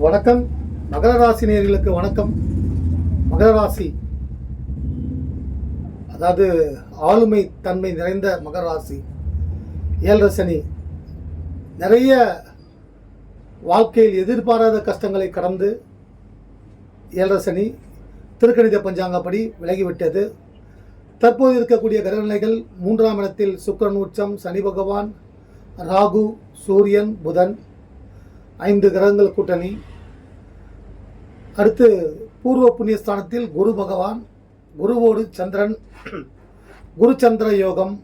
வணக்கம். மகர ராசி நேர்களுக்கு வணக்கம். மகர ராசி அதாவது ஆளுமை தன்மை நிறைந்த மகர ராசி ஏழரை சனி. நிறைய வாழ்க்கையில் எதிர்பாராத கஷ்டங்களை கடந்து ஏழரை சனி திருக்கணித பஞ்சாங்கப்படி விலகிவிட்டது. தற்போது இருக்கக்கூடிய கிரகநிலைகள் மூன்றாம் இடத்தில் சுக்கரன் உச்சம் சனி பகவான் ராகு சூரியன் புதன். ஐந்து கிரகங்கள் கூட்டணி. அடுத்து பூர்வ புண்ணியஸ்தானத்தில் குரு பகவான் குருவோடு சந்திரன் குரு சந்திர யோகம்.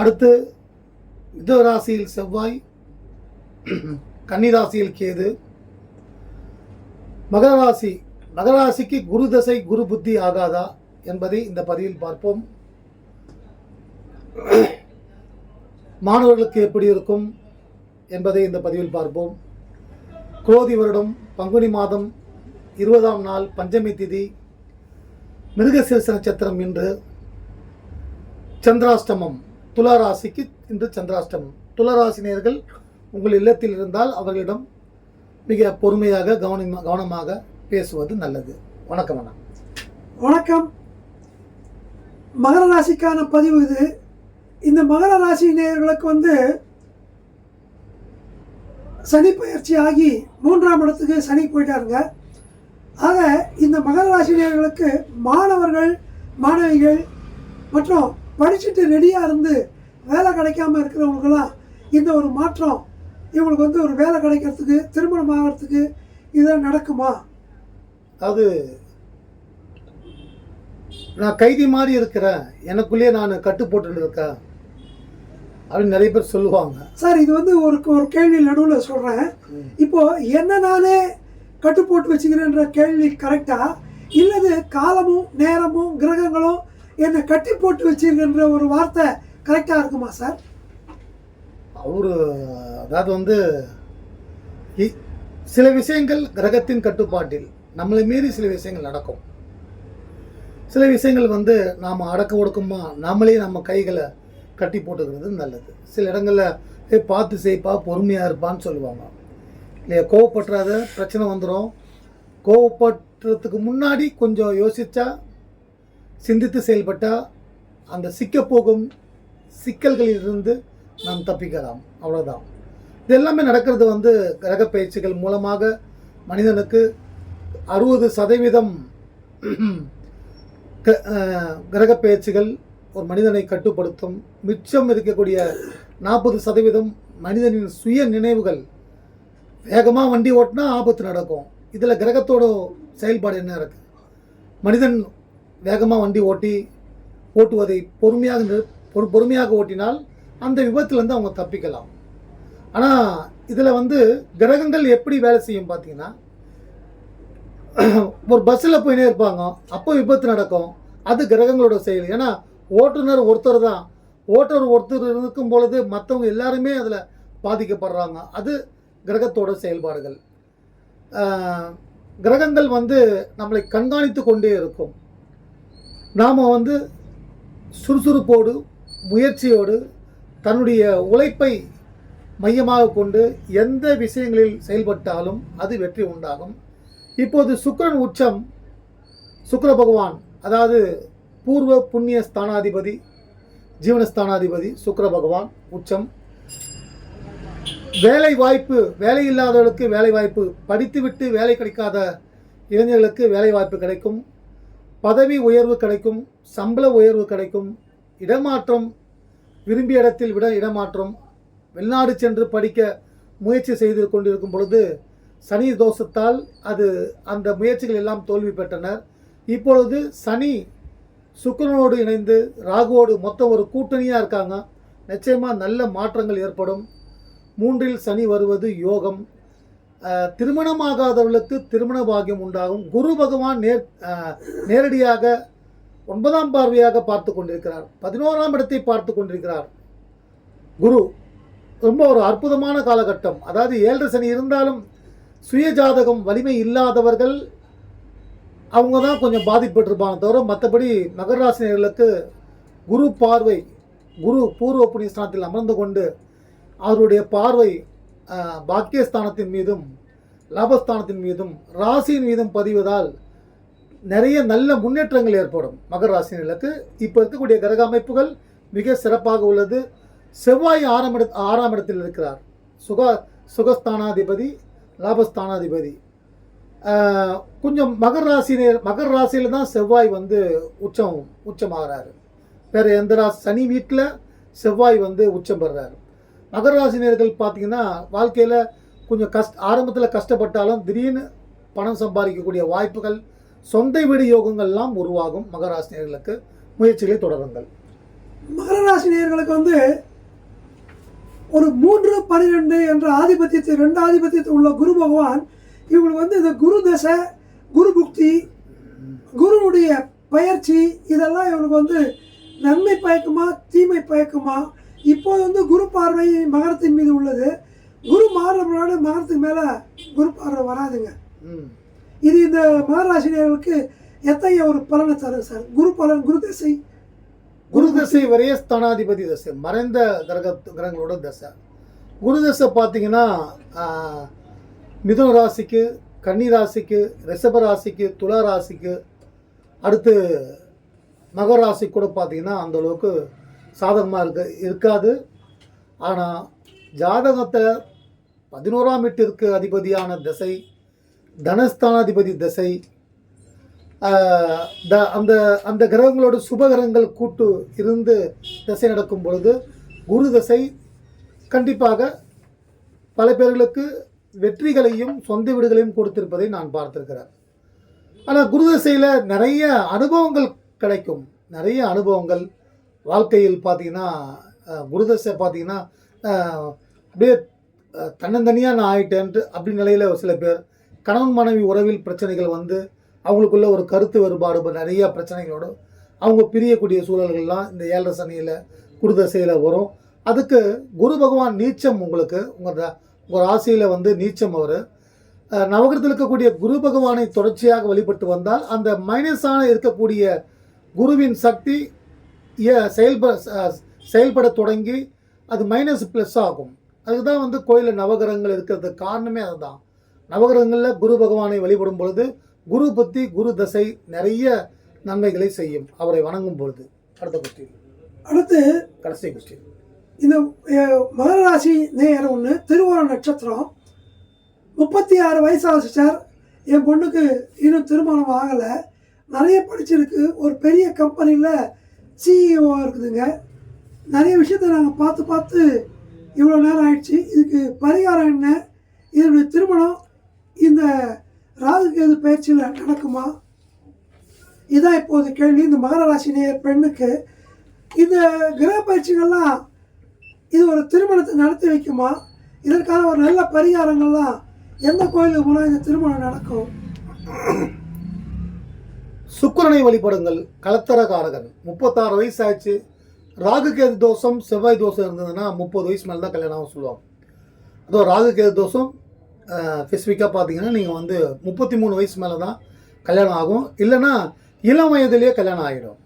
அடுத்து மிதராசியில் செவ்வாய் கன்னிராசியில் கேது. மகர ராசி மகர ராசிக்கு குரு தசை குரு புத்தி ஆகாதா என்பதை இந்த பதிவில் பார்ப்போம். மாணவர்களுக்கு எப்படி இருக்கும்? என்பதை இந்த பதிவில் பார்ப்போம். குரோதி வருடம் பங்குனி மாதம் இருபதாம் நாள் பஞ்சமி திதி மிருகசீர்ஷ நட்சத்திரம் இன்று சந்திராஷ்டமம். துலராசிக்கு இன்று சந்திராஷ்டமம். துளராசினியர்கள் உங்கள் இல்லத்தில் இருந்தால் அவர்களிடம் மிக பொறுமையாக கவனமாக கவனமாக பேசுவது நல்லது. வணக்கம் அண்ணா. வணக்கம். மகர ராசிக்கான பதிவு இது. இந்த மகர ராசி நேயர்களுக்கு வந்து சனி பயிற்சி ஆகி மூன்றாம் இடத்துக்கு சனி போயிட்டாருங்க. ஆக இந்த மகர ராசினியர்களுக்கு மாணவர்கள் மாணவிகள் மற்றும் படிச்சுட்டு ரெடியாக இருந்து வேலை கிடைக்காம இருக்கிறவங்களுக்கெல்லாம் இந்த ஒரு மாற்றம் இவங்களுக்கு வந்து ஒரு வேலை கிடைக்கிறதுக்கு திருமணம் ஆகிறதுக்கு இதெல்லாம் நடக்குமா? அது நான் கைதி மாதிரி இருக்கிறேன். எனக்குள்ளேயே நான் கட்டு போட்டுன்னு இருக்கேன். அப்படின்னு நிறைய பேர் சொல்லுவாங்க. சார் இது வந்து ஒரு ஒரு கேள்வி நடுவில் சொல்கிறேன் இப்போ என்ன நானே கட்டு போட்டு வச்சுக்கிறேன்ற கேள்வி கரெக்டா இல்லது காலமும் நேரமும் கிரகங்களும் என்னை கட்டி போட்டு வச்சிருக்கின்ற ஒரு வார்த்தை கரெக்டாக இருக்குமா சார்? அவரு அதாவது வந்து சில விஷயங்கள் கிரகத்தின் கட்டுப்பாட்டில் நம்மளை மீறி சில விஷயங்கள் நடக்கும். சில விஷயங்கள் வந்து நாம் அடக்க ஒடுக்கமா நாமளே நம்ம கைகளை கட்டி போட்டுக்கிறது நல்லது. சில இடங்களில் ஏ பார்த்து செய்ப்பா பொறுமையாக இருப்பான்னு சொல்லுவாங்க. இல்லையா கோவப்பட்டுறாத பிரச்சனை வந்துடும் கோவப்படுறதுக்கு முன்னாடி கொஞ்சம் யோசித்தா சிந்தித்து செயல்பட்டால் அந்த சிக்கப் போகும் சிக்கல்களிலிருந்து நாம் தப்பிக்கலாம். அவ்வளோதான் இது எல்லாமே நடக்கிறது வந்து கிரக பயிற்சிகள் மூலமாக மனிதனுக்கு அறுபது சதவீதம் க- கிரக பயிற்சிகள் ஒரு மனிதனை கட்டுப்படுத்தும் மிச்சம் இருக்கக்கூடிய நாற்பது சதவீதம் மனிதனின் சுய நினைவுகள். வேகமாக வண்டி ஓட்டினா ஆபத்து நடக்கும். இதில் கிரகத்தோட செயல்பாடு என்ன இருக்குது மனிதன் வேகமாக வண்டி ஓட்டி ஓட்டுவதை பொறுமையாக பொறு- பொறுமையாக ஓட்டினால் அந்த விபத்துலேருந்து அவங்க தப்பிக்கலாம். ஆனால் இதில் வந்து கிரகங்கள் எப்படி வேலை செய்யும் பார்த்தீங்கன்னா ஒரு பஸ்ஸில் போயினே இருப்பாங்க. அப்போ விபத்து நடக்கும். அது கிரகங்களோட செயல். ஏன்னா ஓட்டுநர் ஒருத்தர் தான். ஓட்டுநர் ஒருத்தர் இருக்கும் பொழுது மற்றவங்க எல்லாருமே அதில் பாதிக்கப்படுறாங்க. அது கிரகத்தோட செயல்பாடுகள். கிரகங்கள் வந்து நம்மளை கண்காணித்து கொண்டே இருக்கும். நாம் வந்து சுறுசுறுப்போடு முயற்சியோடு தன்னுடைய உழைப்பை மையமாக கொண்டு எந்த விஷயங்களில் செயல்பட்டாலும் அது வெற்றி உண்டாகும். இப்போது சுக்கிரன் உச்சம் சுக்கர பகவான் அதாவது பூர்வ புண்ணிய ஸ்தானாதிபதி ஜீவனஸ்தானாதிபதி சுக்கர பகவான் உச்சம். வேலை வாய்ப்பு வேலை இல்லாதவர்களுக்கு வேலை வாய்ப்பு படித்துவிட்டு வேலை கிடைக்காத இளைஞர்களுக்கு வேலை வாய்ப்பு கிடைக்கும். பதவி உயர்வு கிடைக்கும் சம்பள உயர்வு கிடைக்கும். இடமாற்றம் விரும்பிய இடத்தில் விட இடமாற்றம். வெளிநாடு சென்று படிக்க முயற்சி செய்து கொண்டிருக்கும் பொழுது சனி தோஷத்தால் அது அந்த முயற்சிகள் எல்லாம் தோல்வி பெற்றனர். இப்பொழுது சனி சுக்கரனோடு இணைந்து ராகுவோடு மொத்தம் ஒரு கூட்டணியாக இருக்காங்க. நிச்சயமாக நல்ல மாற்றங்கள் ஏற்படும். மூன்றில் சனி வருவது யோகம். திருமணமாகாதவர்களுக்கு திருமண பாகியம் உண்டாகும். குரு பகவான் நேர் நேரடியாக ஒன்பதாம் பார்வையாக பார்த்து கொண்டிருக்கிறார். பதினோராம் இடத்தை பார்த்து கொண்டிருக்கிறார். குரு ரொம்ப ஒரு அற்புதமான காலகட்டம். அதாவது ஏழரை சனி இருந்தாலும் சுய ஜாதகம் வலிமை இல்லாதவர்கள் அவங்க தான் கொஞ்சம் பாதிப்பட்டிருப்பாங்க தவிர மற்றபடி மகர குரு பார்வை குரு பூர்வ புண்ணியஸ்தானத்தில் அமர்ந்து கொண்டு அவருடைய பார்வை பாக்கியஸ்தானத்தின் மீதும் லாபஸ்தானத்தின் மீதும் ராசியின் மீதும் பதிவதால் நிறைய நல்ல முன்னேற்றங்கள் ஏற்படும் மகர ராசினர்களுக்கு இப்போ இருக்கக்கூடிய கிரக அமைப்புகள் மிக சிறப்பாக உள்ளது. செவ்வாய் ஆறாம் இட ஆறாம் இடத்தில் இருக்கிறார். சுக சுகஸ்தானாதிபதி லாபஸ்தானாதிபதி. கொஞ்சம் மகர ராசினர் மகர ராசியில் தான் செவ்வாய் வந்து உச்சம் உச்சமாகிறாரு. வேறு எந்த ராசி சனி வீட்டில் செவ்வாய் வந்து உச்சம் பெறுறாரு மகர ராசினியர்கள் பார்த்தீங்கன்னா வாழ்க்கையில் கொஞ்சம் கஷ்ட ஆரம்பத்தில் கஷ்டப்பட்டாலும் திடீர்னு பணம் சம்பாதிக்கக்கூடிய வாய்ப்புகள் சொந்த வீடு யோகங்கள்லாம் உருவாகும் மகர ராசினியர்களுக்கு முயற்சிகளை தொடருங்கள். மகர ராசி வந்து ஒரு மூன்று பன்னிரெண்டு என்ற ஆதிபத்தியத்தை ரெண்டு ஆதிபத்தியத்தில் உள்ள குரு பகவான் இவங்களுக்கு வந்து இந்த குரு தசை குரு புக்தி குருவுடைய பயிற்சி இதெல்லாம் இவங்களுக்கு வந்து நன்மை பயக்குமா தீமை பயக்குமா? இப்போது வந்து குரு பார்வை மகரத்தின் மீது உள்ளது. குரு மாறுறதுனால மகரத்துக்கு மேலே குரு பார்வை வராதுங்க. இது இந்த மகராசினியர்களுக்கு எத்தகைய ஒரு பலனை தரும் சார்? குரு பலன் குரு தசை. குரு தசை வரைய ஸ்தானாதிபதி தசை மறைந்த கிரக கிரகங்களோட தசை. குரு தசை பார்த்தீங்கன்னா மிதுன ராசிக்கு கன்னி ராசிக்கு ரிஷப ராசிக்கு துலா ராசிக்கு அடுத்து மகர ராசி கூட பார்த்தீங்கன்னா அந்த அளவுக்கு சாதகமாக இருக்க இருக்காது. ஆனால் ஜாதகத்தை பதினோராம் வீட்டிற்கு அதிபதியான திசை தனஸ்தானாதிபதி திசை த அந்த அந்த கிரகங்களோட சுபகிரகங்கள் கூட்டு இருந்து திசை நடக்கும் பொழுது குரு திசை கண்டிப்பாக பல பேர்களுக்கு வெற்றிகளையும் சொந்த வீடுகளையும் கொடுத்திருப்பதை நான் பார்த்திருக்கிறேன். ஆனால் குருதசையில் நிறைய அனுபவங்கள் கிடைக்கும். நிறைய அனுபவங்கள். வாழ்க்கையில் பார்த்தீங்கன்னா குருதசை பார்த்தீங்கன்னா அப்படியே தன்னந்தனியாக நான் ஆயிட்டேன்ட்டு அப்படி நிலையில் சில பேர் கணவன் மனைவி உறவில் பிரச்சனைகள் வந்து அவங்களுக்குள்ள ஒரு கருத்து வேறுபாடு நிறைய பிரச்சனைகளோடு அவங்க பிரியக்கூடிய சூழல்கள்லாம் இந்த ஏழரை சனியில் குருதசையில் வரும். அதுக்கு குரு பகவான் நீச்சம் உங்களுக்கு உங்கள் உங்கள் ராசியில் வந்து நீச்சம் அவர். நவகிரகத்தில் இருக்கக்கூடிய குரு பகவானை தொடர்ச்சியாக வழிபட்டு வந்தால் அந்த மைனஸான இருக்கக்கூடிய குருவின் சக்தி செயல்ப செயல்பட தொடங்கி அது மைனஸ் ப்ளஸ் ஆகும். அதுதான் வந்து கோயிலில் நவகிரகங்கள் இருக்கிறதுக்கு காரணமே அதுதான். நவகிரகங்களில் குரு பகவானை வழிபடும் பொழுது குரு புத்தி குரு தசை நிறைய நன்மைகளை செய்யும். அவரை வணங்கும் பொழுது. அடுத்த கொஸ்டின் அடுத்து கடைசி கொஸ்டின் இந்த அஹ், மகர ராசி நேயர் ஒன்று திருவோண நட்சத்திரம். முப்பத்தி ஆறு வயசு சார் என் பொண்ணுக்கு இன்னும் திருமணம் ஆகலை. நிறைய படிச்சிருக்கு. ஒரு பெரிய கம்பெனியில் சிஇஓ இருக்குதுங்க. நிறைய விஷயத்தை நாங்கள் பார்த்து பார்த்து இவ்வளோ நேரம் ஆயிடுச்சு. இதுக்கு பரிகாரம் என்ன? இதனுடைய திருமணம் இந்த ராகுகேது பயிற்சியில் நடக்குமா? இதான் இப்போது கேள்வி. இந்த மகர ராசி நேயர் பெண்ணுக்கு இந்த கிரக பயிற்சிகள்லாம் இது ஒரு திருமணத்தை நடத்தி வைக்குமா? இதற்கான ஒரு நல்ல பரிகாரங்கள்லாம் எந்த கோயிலுக்கு போனால் இந்த திருமணம் நடக்கும்? சுக்கரனை வழிபடுங்கள் கலத்தரகாரகன் முப்பத்தாறு வயசு ஆச்சு ராகு கேது தோஷம் செவ்வாய் தோஷம் இருந்ததுன்னா முப்பது வயசு மேலே தான் கல்யாணம் ஆகும் சொல்லுவாங்க. அதுவும் ராகு கேது தோஷம் ஸ்பெசிஃபிக்காக பார்த்தீங்கன்னா நீங்கள் வந்து முப்பத்தி மூணு வயசு மேலே தான் கல்யாணம் ஆகும். இல்லைன்னா இளம் வயதிலேயே கல்யாணம் ஆகிடும்.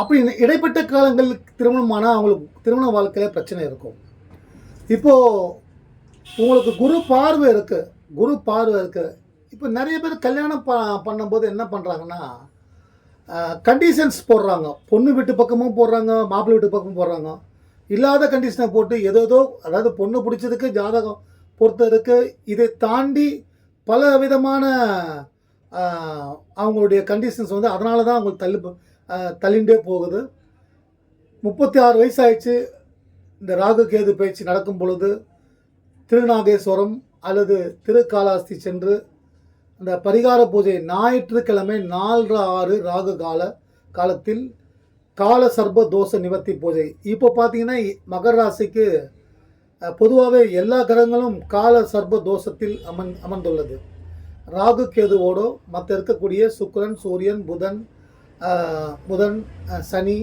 அப்படி இடைப்பட்ட காலங்கள் திருமணமானால் அவங்களுக்கு திருமண வாழ்க்கையில் பிரச்சனை இருக்கும். இப்போது உங்களுக்கு குரு பார்வை இருக்குது குரு பார்வை இருக்குது இப்போ நிறைய பேர் கல்யாணம் ப பண்ணும்போது என்ன பண்ணுறாங்கன்னா கண்டிஷன்ஸ் போடுறாங்க. பொண்ணு வீட்டு பக்கமும் போடுறாங்க மாப்பிள்ளை வீட்டு பக்கமும் போடுறாங்க. இல்லாத கண்டிஷனை போட்டு ஏதேதோ அதாவது பொண்ணு பிடிச்சதுக்கு ஜாதகம் பொறுத்ததுக்கு இதை தாண்டி பல விதமான அவங்களுடைய கண்டிஷன்ஸ் வந்து அதனால தான் அவங்களுக்கு தள்ளு தள்ளிண்டே போகுது. முப்பத்தி ஆறு வயசாயிடுச்சு. இந்த ராகு கேது பயிற்சி நடக்கும் பொழுது திருநாகேஸ்வரம் அல்லது திருக்காலாஸ்தி சென்று அந்த பரிகார பூஜை ஞாயிற்றுக்கிழமை நாலு ஆறு ராகு கால காலத்தில் கால சர்ப தோஷ நிவர்த்தி பூஜை. இப்போ பார்த்தீங்கன்னா மகர ராசிக்கு பொதுவாகவே எல்லா கிரகங்களும் கால சர்ப தோஷத்தில் அமன் அமர்ந்துள்ளது. ராகு கேதுவோடு மற்ற இருக்கக்கூடிய சுக்கரன் சூரியன் புதன் புதன் சனி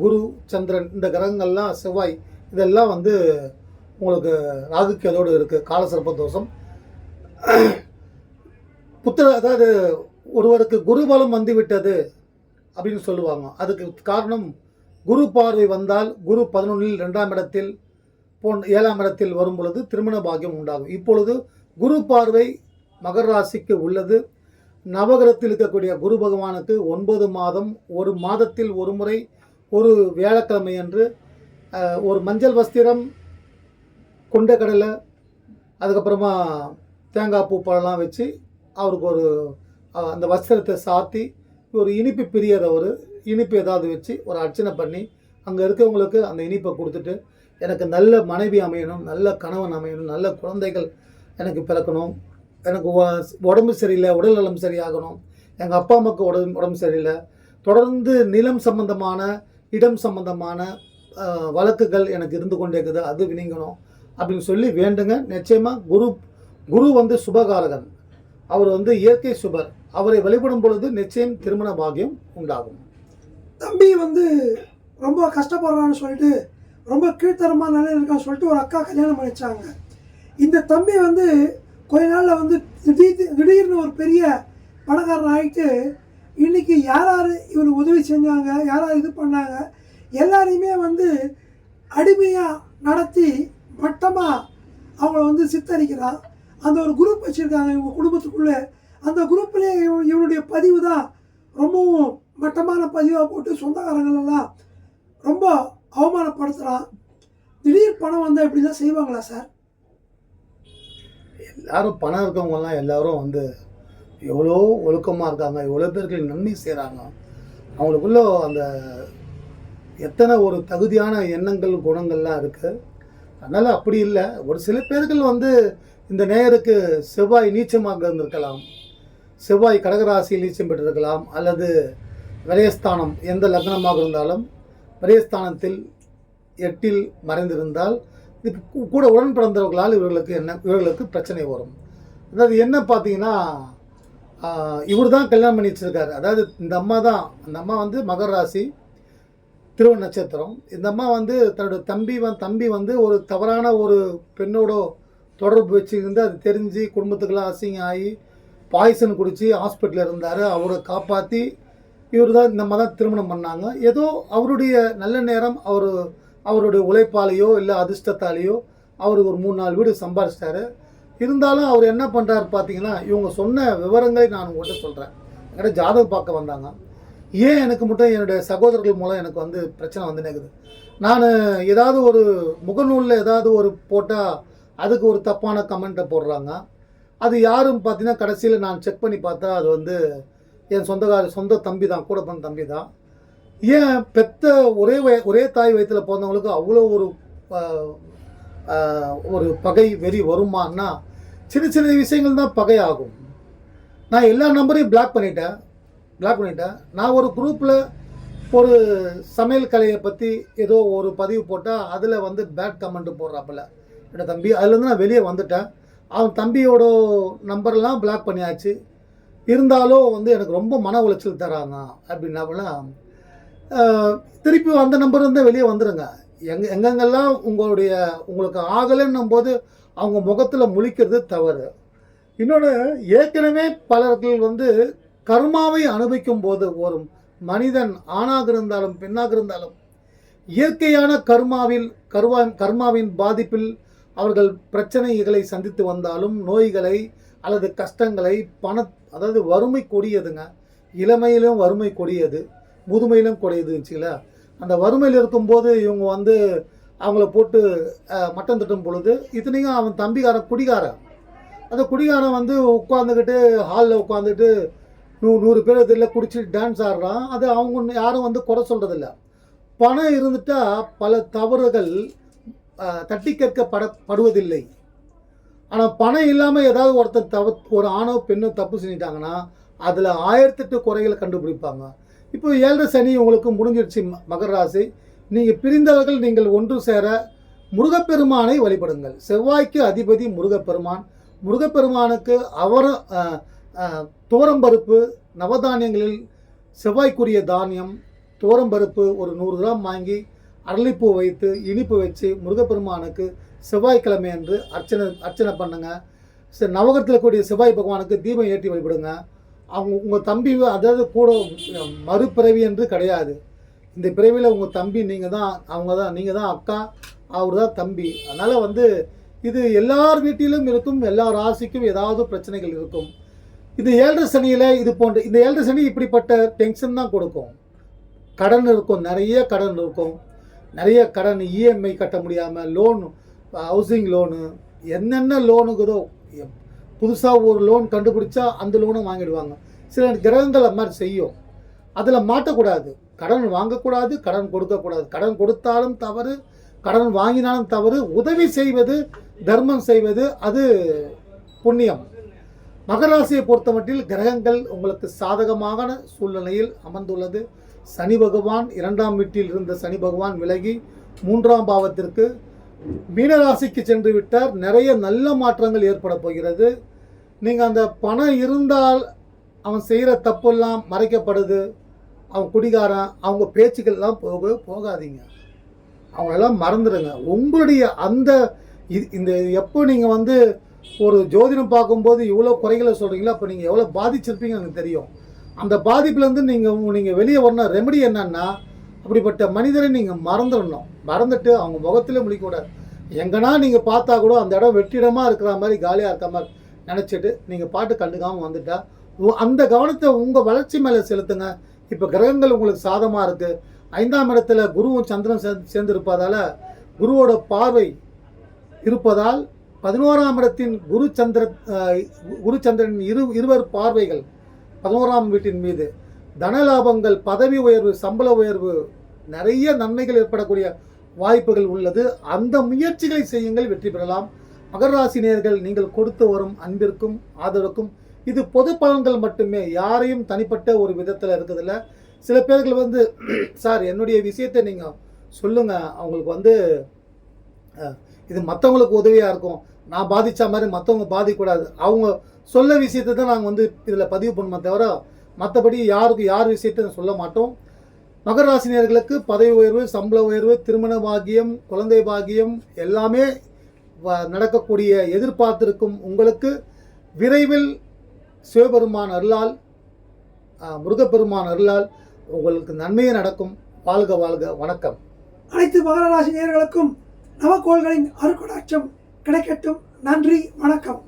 குரு சந்திரன் இந்த கிரகங்கள்லாம் செவ்வாய் இதெல்லாம் வந்து உங்களுக்கு ராகுக்கு அதோடு இருக்குது கால சிறப்ப தோஷம். புத்திர அதாவது ஒருவருக்கு குருபலம் வந்து விட்டது அப்படின்னு சொல்லுவாங்க. அதுக்கு காரணம் குரு பார்வை வந்தால் குரு பதினொன்றில் ரெண்டாம் இடத்தில் போன் ஏழாம் இடத்தில் வரும் பொழுது திருமண பாக்கியம் உண்டாகும். இப்பொழுது குரு பார்வை மகர ராசிக்கு உள்ளது. நவகிரகத்தில் இருக்கக்கூடிய குரு பகவானுக்கு ஒன்பது மாதம் ஒரு மாதத்தில் ஒரு முறை ஒரு வியாழக்கிழமை அன்று ஒரு மஞ்சள் வஸ்திரம் கொண்டக்கடலை அதுக்கப்புறமா தேங்காய் பூ பழம்லாம் வச்சு அவருக்கு ஒரு அந்த வஸ்திரத்தை சாத்தி ஒரு இனிப்பு பிரியதை ஒரு இனிப்பு ஏதாவது வச்சு ஒரு அர்ச்சனை பண்ணி அங்கே இருக்கவங்களுக்கு அந்த இனிப்பை கொடுத்துட்டு எனக்கு நல்ல மனைவி அமையணும் நல்ல கணவன் அமையணும் நல்ல குழந்தைகள் எனக்கு பிறக்கணும் எனக்கு உடம்பு சரியில்லை உடல் நலம் சரியாகணும். எங்கள் அப்பா அம்மாவுக்கு உடம்பு உடம்பு சரியில்லை. தொடர்ந்து நிலம் சம்பந்தமான இடம் சம்பந்தமான வழக்குகள் எனக்கு இருந்து கொண்டே இருக்குது. அது வினிங்கணும். அப்படின்னு சொல்லி வேண்டுங்க. நிச்சயமாக குரு குரு வந்து சுபகாரகன். அவர் வந்து இயற்கை சுபர். அவரை வழிபடும் பொழுது நிச்சயம் திருமண பாகியம் உண்டாகும். தம்பி வந்து ரொம்ப கஷ்டப்படுறான்னு சொல்லிட்டு ரொம்ப கீழ்த்தரமான நிலையில் இருக்கான்னு சொல்லிட்டு ஒரு அக்கா கல்யாணம் பண்ணிச்சாங்க. இந்த தம்பி வந்து கொஞ்ச நாளில் வந்து திடீர் திடீர்னு ஒரு பெரிய பணக்காரன் ஆகிட்டு இன்னைக்கு யார் யார் இவனுக்கு உதவி செஞ்சாங்க யார் யார் இது பண்ணாங்க எல்லாரையுமே வந்து அடிமையாக நடத்தி மட்டமாக அவங்கள வந்து சித்தரிக்கிறான். அந்த ஒரு குரூப் வச்சுருக்காங்க இவங்க குடும்பத்துக்குள்ளே. அந்த குரூப்லேயே இவனுடைய பதிவு தான் ரொம்பவும் மட்டமான பதிவாக போட்டு சொந்தக்காரங்களெல்லாம் ரொம்ப அவமானப்படுத்துகிறான் திடீர் பணம் வந்தால் இப்படி தான் செய்வாங்களா சார்? எல்லாரும் பணம் இருக்கவங்கலாம் எல்லாரும் வந்து எவ்வளோ ஒழுக்கமாக இருக்காங்க எவ்வளோ பேருக்கு நன்மை செய்கிறாங்க அவங்களுக்குள்ள அந்த எத்தனை ஒரு தகுதியான எண்ணங்கள் குணங்கள்லாம் இருக்குது அதனால் அப்படி இல்லை. ஒரு சில பேர்கள் வந்து இந்த நேயருக்கு செவ்வாய் நீச்சமாக இருந்திருக்கலாம். செவ்வாய் கடகராசியில் நீச்சம் பெற்றிருக்கலாம். அல்லது விரயஸ்தானம் எந்த லக்னமாக இருந்தாலும் விரயஸ்தானத்தில் எட்டில் மறைந்திருந்தால் இது கூட உடன் பிறந்தவர்களால் இவர்களுக்கு என்ன இவர்களுக்கு பிரச்சனை வரும். அதாவது என்ன பார்த்தீங்கன்னா இவர் தான் கல்யாணம் பண்ணி வச்சுருக்காரு. அதாவது இந்த அம்மா தான் அந்த அம்மா வந்து மகர ராசி திருவ நட்சத்திரம். இந்த அம்மா வந்து தன்னோட தம்பி வ தம்பி வந்து ஒரு தவறான ஒரு பெண்ணோட தொடர்பு வச்சுருந்து அது தெரிஞ்சு குடும்பத்துக்கெல்லாம் அசிங்கம் ஆகி பாய்சன் குடித்து ஹாஸ்பிட்டலில் இருந்தார். அவரை காப்பாற்றி இவர் தான் இந்த அம்மா தான் திருமணம் பண்ணாங்க. ஏதோ அவருடைய நல்ல நேரம் அவர் அவருடைய உழைப்பாலேயோ இல்லை அதிர்ஷ்டத்தாலேயோ அவர் ஒரு மூணு நாலு வீடு சம்பாரிச்சிட்டாரு. இருந்தாலும் அவர் என்ன பண்ணுறாரு பார்த்தீங்கன்னா இவங்க சொன்ன விவரங்களை நான் உங்கள்கிட்ட சொல்கிறேன் என்கிட்ட ஜாதகம் பார்க்க வந்தாங்க. ஏன் எனக்கு மட்டும் என்னுடைய சகோதரர்கள் மூலம் எனக்கு வந்து பிரச்சனை வந்து நான் ஏதாவது ஒரு முகநூலில் ஏதாவது ஒரு போட்டால் அதுக்கு ஒரு தப்பான கமெண்ட்டை போடுறாங்க. அது யாரும் பார்த்தீங்கன்னா கடைசியில் நான் செக் பண்ணி பார்த்தா அது வந்து என் சொந்தக்கார சொந்த தம்பி தான் கூட பண்ண தம்பி தான் ஏன் பெத்த ஒரே வய ஒரே தாய் வயத்தில் பிறந்தவங்களுக்கு அவ்வளோ ஒரு ஒரு பகை வெறி வருமானா சின்ன சின்ன விஷயங்கள் தான் பகை ஆகும் நான் எல்லா நம்பரையும் பிளாக் பண்ணிட்டேன். பிளாக் பண்ணிட்டேன். நான் ஒரு குரூப்பில் ஒரு சமையல் கலையை பற்றி ஏதோ ஒரு பதிவு போட்டால் அதில் வந்து பேட் கமெண்ட் போடுறாப்புல. என்னோடய தம்பி அதுலேருந்து நான் வெளியே வந்துட்டேன். அவன் தம்பியோட நம்பர்லாம் பிளாக் பண்ணியாச்சு. இருந்தாலும் வந்து எனக்கு ரொம்ப மன உளைச்சல் தராங்க அப்படின்னாப்பெல்லாம் திருப்பி அந்த நம்பர் வந்து வெளியே வந்துடுங்க எங் எங்கெங்கெல்லாம் உங்களுடைய உங்களுக்கு ஆகலைன்னும் போது அவங்க முகத்தில் முழிக்கிறது தவறு. இன்னொன்று ஏற்கனவே பலர்கள் வந்து கர்மாவை அனுபவிக்கும் போது ஒரு மனிதன் ஆணாக இருந்தாலும் பெண்ணாக இருந்தாலும் இயற்கையான கர்மாவில் கர்வா கர்மாவின் பாதிப்பில் அவர்கள் பிரச்சனைகளை சந்தித்து வந்தாலும் நோய்களை அல்லது கஷ்டங்களை பண அதாவது வறுமை கொடியதுங்க. இளமையிலும் வறுமை கொடியது. முதுமையிலும் குறையுது வச்சுங்களா அந்த வறுமையில் இருக்கும்போது இவங்க வந்து அவங்கள போட்டு மட்டம் தட்டும் பொழுது இத்தனையும் அவன் தம்பிக்காரன் குடிகாரன். அந்த குடிகாரன் வந்து உட்காந்துக்கிட்டு ஹாலில் உட்காந்துட்டு நூ நூறு பேர் இதில் குடிச்சிட்டு டான்ஸ் ஆடுறான். அது அவங்க யாரும் வந்து குறை சொல்கிறதில்ல பணம் இருந்துட்டா பல தவறுகள் அஹ், தட்டி கேட்கப்பட படுவதில்லை. ஆனால் பணம் இல்லாமல் ஏதாவது ஒருத்தர் தவ ஒரு ஆணோ பெண்ணோ தப்பு செஞ்சிட்டாங்கன்னா அதில் ஆயிரத்தெட்டு குறைகளை கண்டுபிடிப்பாங்க. இப்போ ஏழரை சனி உங்களுக்கு முடிஞ்சிருச்சு மகர ராசி. நீங்கள் பிரிந்தவர்கள் நீங்கள் ஒன்று சேர முருகப்பெருமானை வழிபடுங்கள். செவ்வாய்க்கு அதிபதி முருகப்பெருமான். முருகப்பெருமானுக்கு அவர் துவரம்பருப்பு நவதானியங்களில் செவ்வாய்க்குரிய தானியம் துவரம்பருப்பு ஒரு நூறு கிராம் வாங்கி அரளிப்பூ வைத்து இனிப்பு வச்சு முருகப்பெருமானுக்கு செவ்வாய்க்கிழமை அன்று அர்ச்சனை அர்ச்சனை பண்ணுங்கள் சரி நவகரத்தில் கூடிய செவ்வாய் பகவானுக்கு தீபம் ஏற்றி வழிபடுங்க. அவங்க உங்கள் தம்பி அதாவது கூட மறுபிறவி என்று கிடையாது. இந்த பிறவியில் உங்கள் தம்பி நீங்கள் தான் அவங்க தான் நீங்கள் தான் அக்கா அவர் தான் தம்பி. அதனால் வந்து இது எல்லார் வீட்டிலும் இருக்கும் எல்லா ராசிக்கும் ஏதாவது பிரச்சனைகள் இருக்கும். இந்த ஏழரை சனியில் இது போன்ற இந்த ஏழரை சனி இப்படிப்பட்ட டென்ஷன் தான் கொடுக்கும். கடன் இருக்கும் நிறைய கடன் இருக்கும். நிறைய கடன் இஎம்ஐ கட்ட முடியாமல் லோன் ஹவுசிங் லோனு என்னென்ன லோனுக்குதோ புதுசாக ஒரு லோன் கண்டுபிடிச்சா அந்த லோனை வாங்கிடுவாங்க. சில கிரகங்கள் அது மாதிரி செய்யும். அதில் மாட்டக்கூடாது. கடன் வாங்கக்கூடாது கடன் கொடுக்கக்கூடாது. கடன் கொடுத்தாலும் தவறு கடன் வாங்கினாலும் தவறு. உதவி செய்வது தர்மம் செய்வது அது புண்ணியம். மகராசியை பொறுத்தமட்டில் கிரகங்கள் உங்களுக்கு சாதகமான சூழ்நிலையில் அமர்ந்துள்ளது. சனி பகவான் இரண்டாம் வீட்டில் இருந்த சனி பகவான் விலகி மூன்றாம் பாவத்திற்கு மீனராசிக்கு சென்று விட்டார். நிறைய நல்ல மாற்றங்கள் ஏற்பட போகிறது. நீங்கள் அந்த பணம் இருந்தால் அவன் செய்கிற தப்பெல்லாம் மறைக்கப்படுது. அவன் குடிகாரன் அவங்க பேச்சுக்கள்லாம் போக போகாதீங்க. அவங்களெல்லாம் மறந்துடுங்க. உங்களுடைய அந்த இது இந்த எப்போ நீங்கள் வந்து ஒரு ஜோதிடம் பார்க்கும்போது இவ்வளோ குறைகளை சொல்கிறீங்களோ அப்போ நீங்கள் எவ்வளோ பாதிச்சிருப்பீங்க எனக்கு தெரியும். அந்த பாதிப்புலேருந்து நீங்கள் நீங்கள் வெளியே வரணும். ரெமெடி என்னன்னா அப்படிப்பட்ட மனிதரை நீங்கள் மறந்துடணும். மறந்துட்டு அவங்க முகத்தில் முழிக்கக்கூடாது எங்கன்னா நீங்கள் பார்த்தா கூட அந்த இடம் வெற்றிடமாக இருக்கிற மாதிரி காலியாக இருக்கிற மாதிரி நினச்சிட்டு நீங்கள் பாட்டு கண்டுக்காமல் வந்துட்டா அந்த கவனத்தை உங்கள் வளர்ச்சி மேலே செலுத்துங்க. இப்போ கிரகங்கள் உங்களுக்கு சாதமாக இருக்குது ஐந்தாம் இடத்துல குருவும் சந்திரன் சேர்ந்து சேர்ந்து இருப்பதால் குருவோட பார்வை இருப்பதால் பதினோராம் இடத்தின் குரு சந்திர குரு சந்திரன் இரு இருவர் பார்வைகள் பதினோராம் வீட்டின் மீது. தனலாபங்கள் பதவி உயர்வு சம்பள உயர்வு நிறைய நன்மைகள் ஏற்படக்கூடிய வாய்ப்புகள் உள்ளது. அந்த முயற்சிகளை செய்யுங்கள் வெற்றி பெறலாம். மகர ராசி நீங்கள் கொடுத்து வரும் அன்பிற்கும் ஆதரவுக்கும் இது பொது பலன்கள் மட்டுமே. யாரையும் தனிப்பட்ட ஒரு விதத்தில் இருக்குதில்ல சில பேர்கள் வந்து சார் என்னுடைய விஷயத்தை நீங்கள் சொல்லுங்கள் அவங்களுக்கு வந்து இது மற்றவங்களுக்கு உதவியாக இருக்கும். நான் பாதித்த மாதிரி மற்றவங்க பாதிக்கக்கூடாது. அவங்க சொல்ல விஷயத்தை தான் நாங்கள் வந்து இதில் பதிவு பண்ணுமே தவிர மற்றபடி யாருக்கு யார் விஷயத்தை சொல்ல மாட்டோம். மகர ராசினியர்களுக்கு பதவி உயர்வு சம்பள உயர்வு திருமண பாகியம் குழந்தை பாகியம் எல்லாமே நடக்கக்கூடிய எதிர்பார்த்திருக்கும் உங்களுக்கு விரைவில் சிவபெருமான் அருளால் முருகப்பெருமான் அருளால் உங்களுக்கு நன்மையே நடக்கும். வாழ்க வாழ்க வணக்கம். அனைத்து மகர ராசி நேயர்களுக்கும் நவக்கோள்களின் அருக்கடாட்சம் கிடைக்கட்டும். நன்றி வணக்கம்.